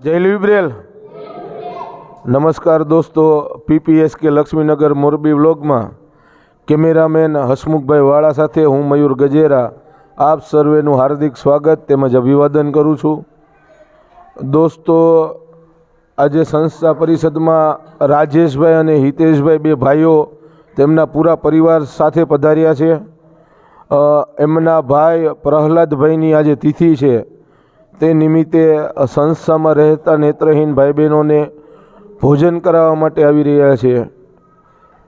જય લિબ્રેલ નમસ્કાર દોસ્તો પીપીએસ કે લક્ષ્મીનગર મોરબી વ્લોગમાં. કેમેરામેન હસમુખભાઈ વાળા સાથે હું મયુર ગજેરા. આપ સર્વેનું હાર્દિક સ્વાગત તેમજ અભિવાદન કરું છું. દોસ્તો, આજે સંસ્થા પરિષદમાં રાજેશભાઈ અને હિતેશભાઈ બે ભાઈઓ તેમના પૂરા પરિવાર સાથે પધાર્યા છે. એમના ભાઈ પ્રહલાદભાઈની આજે તિથિ છે. તે નિમિત્તે સંસ્થામાં રહેતા નેત્રહીન ભાઈ બહેનોને ભોજન કરાવવા માટે આવી રહ્યા છે.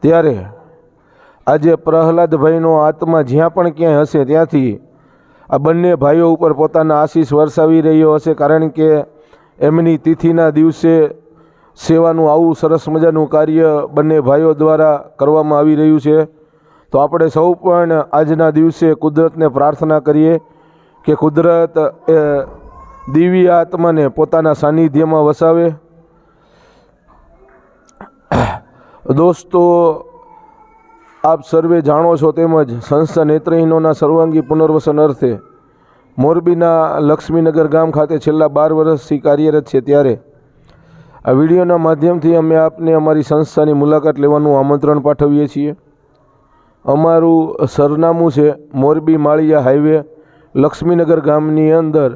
ત્યારે આજે પ્રહલાદભાઈનો આત્મા જ્યાં પણ ક્યાંય હશે ત્યાંથી આ બંને ભાઈઓ ઉપર પોતાના આશીષ વરસાવી રહ્યો હશે કારણ કે એમની તિથિના દિવસે સેવાનું આવું સરસ મજાનું કાર્ય બંને ભાઈઓ દ્વારા કરવામાં આવી રહ્યું છે. તો આપણે સૌ પણ આજના દિવસે કુદરતને પ્રાર્થના કરીએ કે કુદરત એ દિવ્ય આત્માને પોતાના સાનિધ્યમાં વસાવે. દોસ્તો, આપ સર્વે જાણો છો તેમજ સંસ્થા નેત્રહીનોના સર્વાંગી પુનર્વસન અર્થે મોરબીના લક્ષ્મીનગર ગામ ખાતે છેલ્લા બાર વર્ષથી કાર્યરત છે ત્યારે. આ વિડીયોના માધ્યમથી અમે આપને અમારી સંસ્થાની મુલાકાત લેવાનું આમંત્રણ પાઠવીએ છીએ. અમારું સરનામું છે મોરબી માળિયા હાઈવે, લક્ષ્મીનગર ગામની અંદર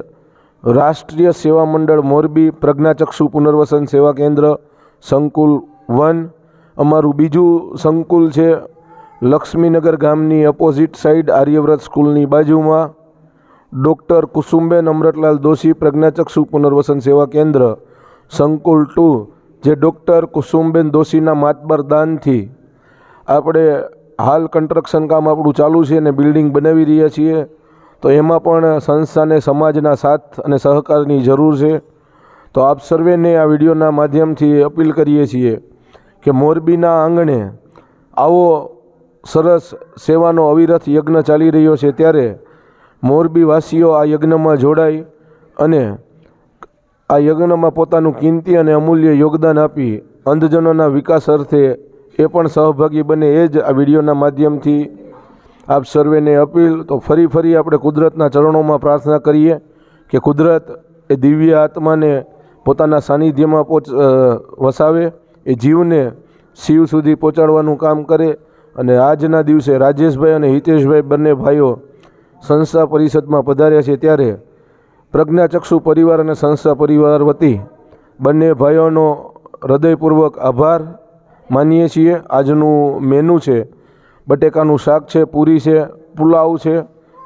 રાષ્ટ્રીય સેવા મંડળ મોરબી પ્રજ્ઞાચક્ષુ પુનર્વસન સેવા કેન્દ્ર, સંકુલ વન. અમારું બીજું સંકુલ છે લક્ષ્મીનગર ગામની અપોઝિટ સાઈડ આર્યવ્રત સ્કૂલની બાજુમાં. ડૉક્ટર કુસુમબેન અમરતલાલ દોશી પ્રજ્ઞાચક્ષુ પુનર્વસન સેવા કેન્દ્ર, સંકુલ ટુ, જે ડૉક્ટર કુસુમબેન દોશીના માતબર દાનથી. આપણે હાલ કન્સ્ટ્રક્શન કામ આપણું ચાલુ છે અને બિલ્ડિંગ બનાવી રહ્યા છીએ. તો એમાં પણ સંસ્થાને સમાજના સાથ અને સહકારની જરૂર છે. તો આપ સર્વેને આ વિડીયોના માધ્યમથી અપીલ કરીએ છીએ કે મોરબીના આંગણે આવો સરસ સેવાનો અવિરત યજ્ઞ ચાલી રહ્યો છે ત્યારે મોરબીવાસીઓ આ યજ્ઞમાં જોડાય અને આ યજ્ઞમાં પોતાનું કિંમતી અને અમૂલ્ય યોગદાન આપી અંધજનોના વિકાસ અર્થે એ પણ સહભાગી બને એ જ આ વિડીયોના માધ્યમથી આપ સર્વેને અપીલ તો ફરી ફરી આપણે કુદરતના ચરણોમાં પ્રાર્થના કરીએ કે કુદરત એ દિવ્ય આત્માને પોતાના સાનિધ્યમાં પહોંચ વસાવે, એ જીવને શિવ સુધી પહોંચાડવાનું કામ કરે અને આજના દિવસે રાજેશભાઈ અને હિતેશભાઈ બંને ભાઈઓ સંસ્થા પરિષદમાં પધાર્યા છે ત્યારે પ્રજ્ઞાચક્ષુ પરિવાર અને સંસ્થા પરિવાર વતી બંને ભાઈઓનો હૃદયપૂર્વક આભાર માનીએ છીએ. આજનું મેનુ છે બટેકાનું શાક છે, પૂરી છે, પુલાવ છે,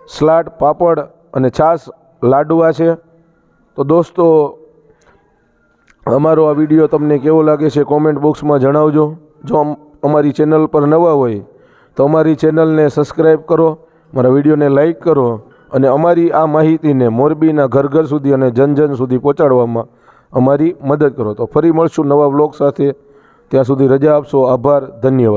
સલાડ, પાપડ અને છાશ, લાડવા છે. તો દોસ્તો, અમારો આ વીડિયો તમને કેવો લાગે છે કોમેન્ટ બોક્સમાં જણાવજો. જો અમ- અમારી ચેનલ પર નવા હોય, તો અમારી ચેનલને સબસ્ક્રાઈબ કરો મારા વિડીયોને લાઈક કરો અને અમારી આ માહિતીને મોરબીના ઘર ઘર સુધી અને જન જન સુધી પહોંચાડવામાં અમારી મદદ કરો. તો ફરી મળશું નવા બ્લોગ સાથે. ત્યાં સુધી રજા આપશો. આભાર. ધન્યવાદ.